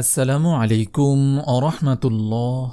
আসসালামু আলাইকুম অরহমাতুল্লাহ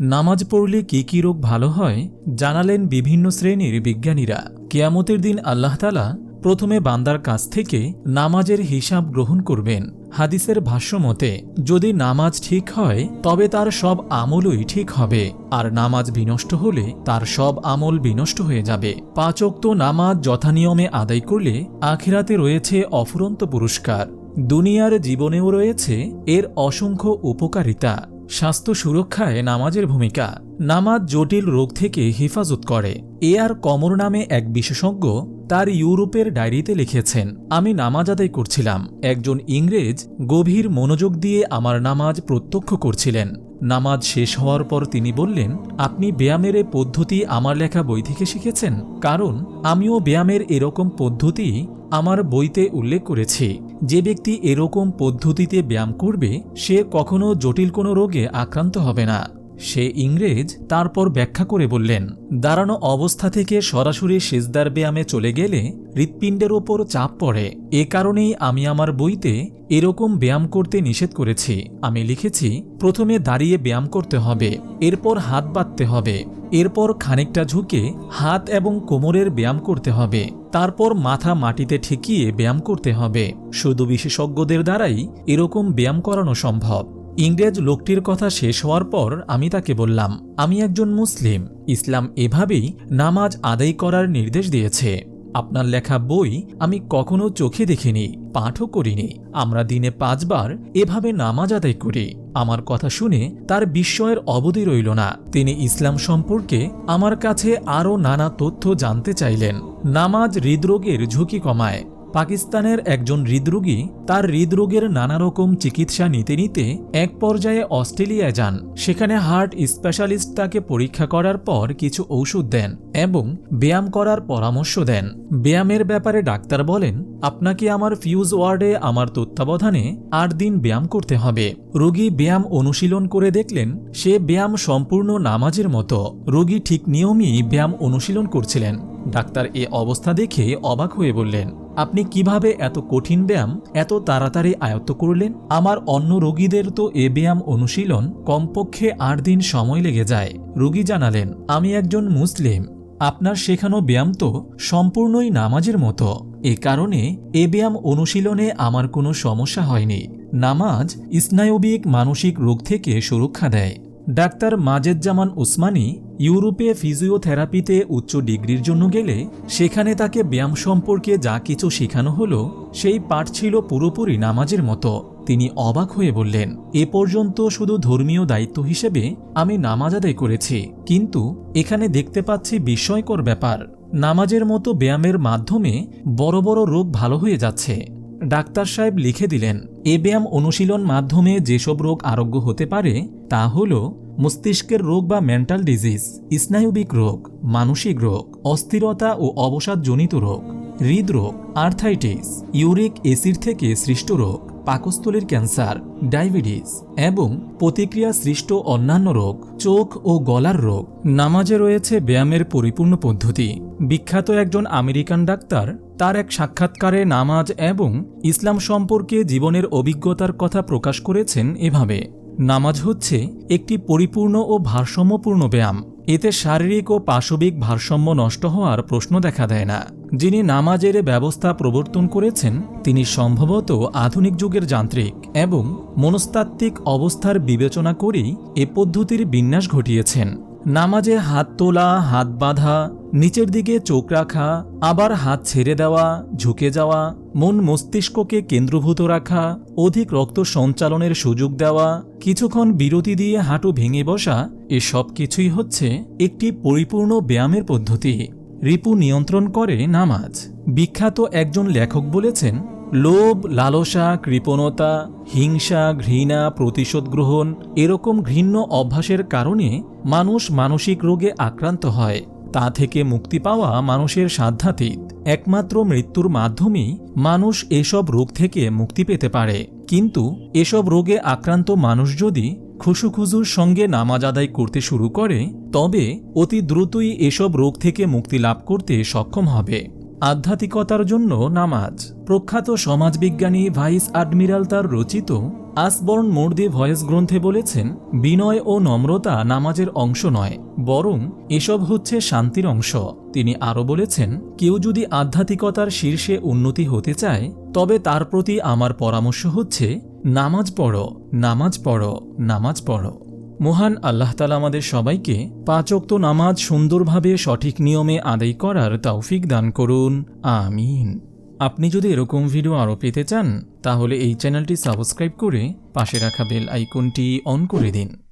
নামাজ পড়লে কি কি রোগ ভালো হয় জানালেন বিভিন্ন শ্রেণির বিজ্ঞানীরা। কেয়ামতের দিন আল্লাহ তালা প্রথমে বান্দার কাছ থেকে নামাজের হিসাব গ্রহণ করবেন। হাদিসের ভাষ্য মতে, যদি নামাজ ঠিক হয়, তবে তার সব আমলই ঠিক হবে। আর নামাজ বিনষ্ট হলে তার সব আমল বিনষ্ট হয়ে যাবে। পাঁচক্ত নামাজ যথানিয়মে আদায় করলে আখিরাতে রয়েছে অফুরন্ত পুরস্কার। দুনিয়ার জীবনেও রয়েছে এর অসংখ্য উপকারিতা, স্বাস্থ্য সুরক্ষায় নামাজের ভূমিকা, নামাজ জটিল রোগ থেকে হেফাজত করে। এ আর কমর নামে এক বিশেষজ্ঞ তার ইউরোপের ডায়েরিতে লিখেছেন, আমি নামাজ আদায় করছিলাম। একজন ইংরেজ গভীর মনোযোগ দিয়ে আমার নামাজ প্রত্যক্ষ করছিলেন। নামাজ শেষ হওয়ার পর তিনি বললেন, আপনি ব্যায়ামের এ পদ্ধতি আমার লেখা বই থেকে শিখেছেন? কারণ আমিও ব্যায়ামের এরকম পদ্ধতি আমার বইতে উল্লেখ করেছি। যে ব্যক্তি এরকম পদ্ধতিতে ব্যায়াম করবে, সে কখনো জটিল কোনো রোগে আক্রান্ত হবে না। সে ইংরেজ তারপর ব্যাখ্যা করে বললেন, দাঁড়ানো অবস্থা থেকে সরাসরি সেজদার ব্যায়ামে চলে গেলে হৃৎপিণ্ডের ওপর চাপ পড়ে। এ কারণেই আমি আমার বইতে এরকম ব্যায়াম করতে নিষেধ করেছি। আমি লিখেছি, প্রথমে দাঁড়িয়ে ব্যায়াম করতে হবে, এরপর হাত বাঁধতে হবে, এরপর খানিকটা ঝুঁকে হাত এবং কোমরের ব্যায়াম করতে হবে, তারপর মাথা মাটিতে ঠেকিয়ে ব্যায়াম করতে হবে। শুধু বিশেষজ্ঞদের দ্বারাই এরকম ব্যায়াম করানো সম্ভব। ইংরেজ লোকটির কথা শেষ হওয়ার পর আমি তাকে বললাম, আমি একজন মুসলিম। ইসলাম এভাবেই নামাজ আদায় করার নির্দেশ দিয়েছে। আপনার লেখা বই আমি কখনো চোখে দেখিনি, পাঠও করিনি। আমরা দিনে পাঁচবার এভাবে নামাজ আদায় করি। আমার কথা শুনে তার বিস্ময়ের অবধি রইল না। তিনি ইসলাম সম্পর্কে আমার কাছে আরও নানা তথ্য জানতে চাইলেন। নামাজ হৃদরোগের ঝুঁকি কমায়। পাকিস্তানের একজন হৃদরোগী তার হৃদরোগের নানা রকম চিকিৎসা নিতে নিতে এক পর্যায়ে অস্ট্রেলিয়ায় যান। সেখানে হার্ট স্পেশালিস্ট তাকে পরীক্ষা করার পর কিছু ঔষধ দেন এবং ব্যায়াম করার পরামর্শ দেন। ব্যায়ামের ব্যাপারে ডাক্তার বলেন, আপনাকে আমার ফিউজ ওয়ার্ডে আমার তত্ত্বাবধানে আট দিন ব্যায়াম করতে হবে। রোগী ব্যায়াম অনুশীলন করে দেখলেন, সে ব্যায়াম সম্পূর্ণ নামাজের মতো। রোগী ঠিক নিয়মই ব্যায়াম অনুশীলন করছিলেন। ডাক্তার এ অবস্থা দেখে অবাক হয়ে বললেন আপনি কীভাবে এত কঠিন ব্যায়াম এত তাড়াতাড়ি আয়ত্ত করলেন? আমার অন্য রোগীদের তো এ ব্যায়াম অনুশীলন কমপক্ষে আট দিন সময় লেগে যায়। রোগী জানালেন, আমি একজন মুসলিম। আপনার শেখানো ব্যায়াম তো সম্পূর্ণই নামাজের মতো। এ কারণে এ ব্যায়াম অনুশীলনে আমার কোনো সমস্যা হয়নি। নামাজ স্নায়বিক মানসিক রোগ থেকে সুরক্ষা দেয়। ডাক্তার মাজেজ্জামান উসমানী ইউরোপে ফিজিওথেরাপিতে উচ্চ ডিগ্রির জন্য গেলে সেখানে তাকে ব্যায়াম সম্পর্কে যা কিছু শেখানো হলো, সেই পাঠ ছিল পুরোপুরি নামাজের মতো। তিনি অবাক হয়ে বললেন, এ পর্যন্ত শুধু ধর্মীয় দায়িত্ব হিসেবে আমি নামাজ আদায় করেছি, কিন্তু এখানে দেখতে পাচ্ছি বিস্ময়কর ব্যাপার। নামাজের মতো ব্যায়ামের মাধ্যমে বড় বড় রোগ ভালো হয়ে যাচ্ছে। ডাক্তার সাহেব লিখে দিলেন এ ব্যায়াম অনুশীলন মাধ্যমে যেসব রোগ আরোগ্য হতে পারে, তা হল মস্তিষ্কের রোগ বা মেন্টাল ডিজিজ স্নায়ুবিক রোগ, মানসিক রোগ, অস্থিরতা ও অবসাদজনিত রোগ। হৃদরোগ, আর্থাইটিস, ইউরিক এসিড থেকে সৃষ্ট রোগ, পাকস্থলীর ক্যান্সার, ডায়াবেটিস এবং প্রতিক্রিয়া সৃষ্ট অন্যান্য রোগ, চোখ ও গলার রোগ। নামাজে রয়েছে ব্যায়ামের পরিপূর্ণ পদ্ধতি। বিখ্যাত একজন আমেরিকান ডাক্তার, তার এক সাক্ষাৎকারে নামাজ এবং ইসলাম সম্পর্কে জীবনের অভিজ্ঞতার কথা প্রকাশ করেছেন এভাবে, নামাজ হচ্ছে একটি পরিপূর্ণ ও ভারসাম্যপূর্ণ ব্যায়াম। এতে শারীরিক ও পাশবিক ভারসাম্য নষ্ট হওয়ার প্রশ্ন দেখা দেয় না। যিনি নামাজের ব্যবস্থা প্রবর্তন করেছেন, তিনি সম্ভবত আধুনিক যুগের যান্ত্রিক এবং মনস্তাত্ত্বিক অবস্থার বিবেচনা করেই এ পদ্ধতির বিন্যাস ঘটিয়েছেন। নামাজে হাত তোলা, হাত বাঁধা, নিচের দিকে চোখ রাখা, আবার হাত ছেড়ে দেওয়া, ঝুঁকে যাওয়া, মন মস্তিষ্ককে কেন্দ্রভূত রাখা, অধিক রক্ত সঞ্চালনের সুযোগ দেওয়া, কিছুক্ষণ বিরতি দিয়ে হাঁটু ভেঙে বসা, এসব কিছুই হচ্ছে একটি পরিপূর্ণ ব্যায়ামের পদ্ধতি। রিপু নিয়ন্ত্রণ করে নামাজ। বিখ্যাত একজন লেখক বলেছেন, লোভ, লালসা, কৃপণতা, হিংসা, ঘৃণা, প্রতিশোধ গ্রহণ এরকম ঘৃণ্য অভ্যাসের কারণে মানুষ মানসিক রোগে আক্রান্ত হয়। তা থেকে মুক্তি পাওয়া মানুষের সাধ্যাতীত। একমাত্র মৃত্যুর মাধ্যমেই মানুষ এসব রোগ থেকে মুক্তি পেতে পারে। কিন্তু এসব রোগে আক্রান্ত মানুষ যদি খুশুখুজুর সঙ্গে নামাজ আদায় করতে শুরু করে, তবে অতি দ্রুতই এসব রোগ থেকে মুক্তি লাভ করতে সক্ষম হবে। আধ্যাত্মিকতার জন্য নামাজ। প্রখ্যাত সমাজবিজ্ঞানী ভাইস অ্যাডমিরাল তার রচিত আসবর্ন মোর্দে ভয়েস গ্রন্থে বলেছেন, বিনয় ও নম্রতা নামাজের অংশ নয়, বরং এসব হচ্ছে শান্তির অংশ। তিনি আরও বলেছেন, কেউ যদি আধ্যাত্মিকতার শীর্ষে উন্নতি হতে চায়, তবে তার প্রতি আমার পরামর্শ হচ্ছে নামাজ পড়ো নামাজ পড়ো নামাজ পড়ো। মহান আল্লাহ তালা আমাদের সবাইকে পাচক্ত নামাজ সুন্দরভাবে সঠিক নিয়মে আদায় করার তৌফিক দান করুন। আমিন। আপনি যদি এরকম ভিডিও আরও পেতে চান, তাহলে এই চ্যানেলটি সাবস্ক্রাইব করে পাশে রাখা বেল আইকনটি অন করে দিন।